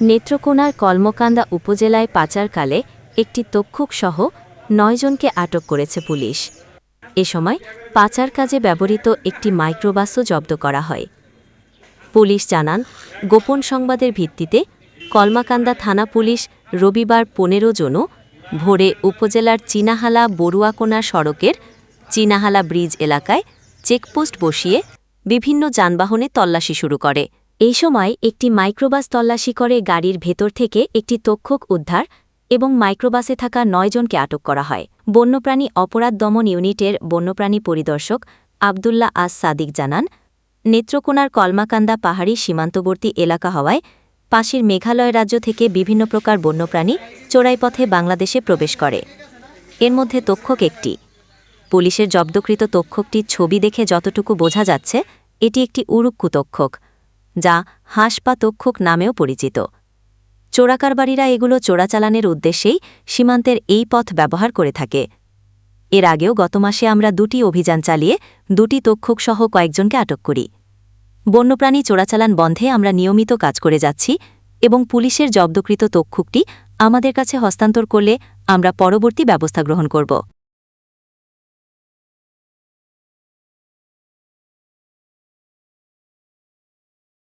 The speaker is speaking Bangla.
নেত্রকোনার কলমকান্দা উপজেলায় পাচারকালে একটি তক্ষকসহ নয়জনকে আটক করেছে পুলিশ। এ সময় পাচার কাজে ব্যবহৃত একটি মাইক্রোবাসও জব্দ করা হয়। পুলিশ জানান, গোপন সংবাদের ভিত্তিতে কলমাকান্দা থানা পুলিশ রবিবার পনেরো জনও ভোরে উপজেলার চিনাহালা বড়ুয়াকোনা সড়কের চিনাহালা ব্রিজ এলাকায় চেকপোস্ট বসিয়ে বিভিন্ন যানবাহনে তল্লাশি শুরু করে। এই সময় একটি মাইক্রোবাস তল্লাশি করে গাড়ির ভেতর থেকে একটি তক্ষক উদ্ধার এবং মাইক্রোবাসে থাকা নয়জনকে আটক করা হয়। বন্যপ্রাণী অপরাধ দমন ইউনিটের বন্যপ্রাণী পরিদর্শক আবদুল্লাহ আস সাদিক জানান, নেত্রকোনার কলমাকান্দা পাহাড়ি সীমান্তবর্তী এলাকা হওয়ায় পাশের মেঘালয় রাজ্য থেকে বিভিন্ন প্রকার বন্যপ্রাণী চোরাইপথে বাংলাদেশে প্রবেশ করে। এর মধ্যে তক্ষক একটি। পুলিশের জব্দকৃত তক্ষকটির ছবি দেখে যতটুকু বোঝা যাচ্ছে, এটি একটি উরুক্কু তক্ষক। যা হাঁস বা তক্ষক নামেও পরিচিত। চোরাকারবারীরা এগুলো চোরাচালানের উদ্দেশ্যেই সীমান্তের এই পথ ব্যবহার করে থাকে। এর আগেও গত মাসে আমরা দুটি অভিযান চালিয়ে দুটি তক্ষকসহ কয়েকজনকে আটক করি। বন্যপ্রাণী চোরাচালান বন্ধে আমরা নিয়মিত কাজ করে যাচ্ছি এবং পুলিশের জব্দকৃত তক্ষুকটি আমাদের কাছে হস্তান্তর করলে আমরা পরবর্তী ব্যবস্থা গ্রহণ করব।